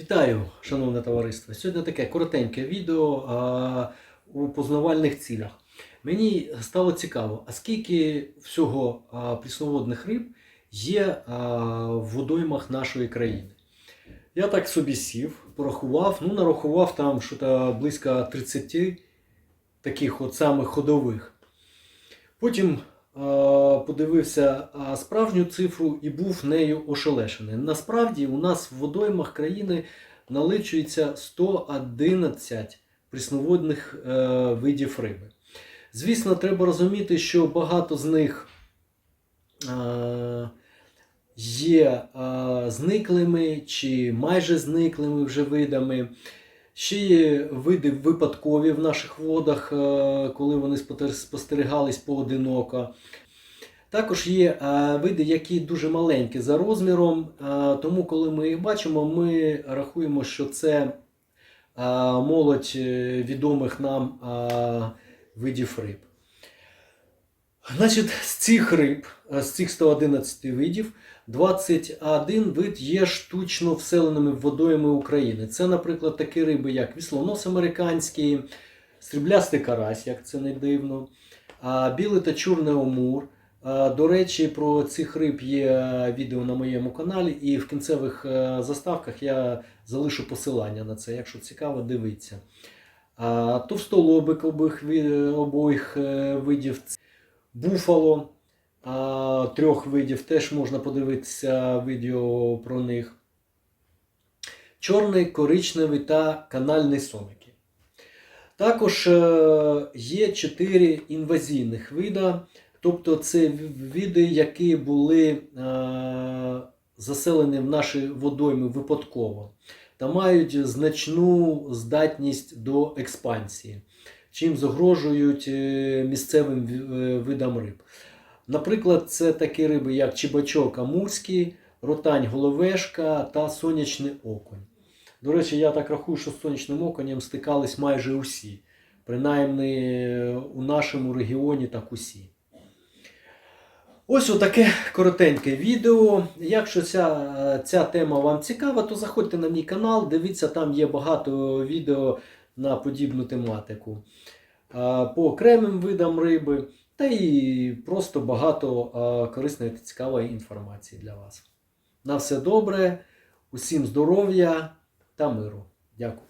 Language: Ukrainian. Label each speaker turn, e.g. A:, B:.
A: Вітаю, шановне товариство. Сьогодні таке коротеньке відео а, у познавальних цілях. Мені стало цікаво, а скільки всього а, прісноводних риб є а, в водоймах нашої країни. Я так собі сів, порахував, ну нарахував там що близько 30 таких от самих ходових. Потім подивився справжню цифру і був нею ошелешений. Насправді у нас в водоймах країни наличується 111 прісноводних е, видів риби. Звісно, треба розуміти, що багато з них е, є е, зниклими чи майже зниклими вже видами. Ще є види випадкові в наших водах, е, коли вони спостерігались поодиноко. Також є е, види, які дуже маленькі за розміром, е, тому коли ми їх бачимо, ми рахуємо, що це молодь відомих нам видів риб. Значить, з цих риб, е, з цих 111 видів, 21 вид є штучно вселеними водойми України. Це, наприклад, такі риби, як віслонос американський, сріблястий карась, як це не дивно, білий та чорний омур. До речі, про цих риб є відео на моєму каналі, і в кінцевих е, заставках я залишу посилання на це, якщо цікаво, дивіться. Товстолобик обох, е, видів, буфало трьох видів, теж можна подивитися відео про них. Чорний, коричневий та канальний сомики. Також е, є чотири інвазійних вида, тобто це види, які були е, заселені в наші водойми випадково та мають значну здатність до експансії, чим загрожують е, місцевим е, видам риб. Наприклад, це такі риби, як чебачок амурський, ротань головешка та сонячний окунь. До речі, я так рахую, що з сонячним окунем стикались майже усі. Принаймні у нашому регіоні так усі. Ось отаке коротеньке відео. Якщо ця, ця тема вам цікава, то заходьте на мій канал, дивіться, там є багато відео на подібну тематику. По окремим видам риби, та й просто багато корисної та цікавої інформації для вас. На все добре, усім здоров'я та миру. Дякую.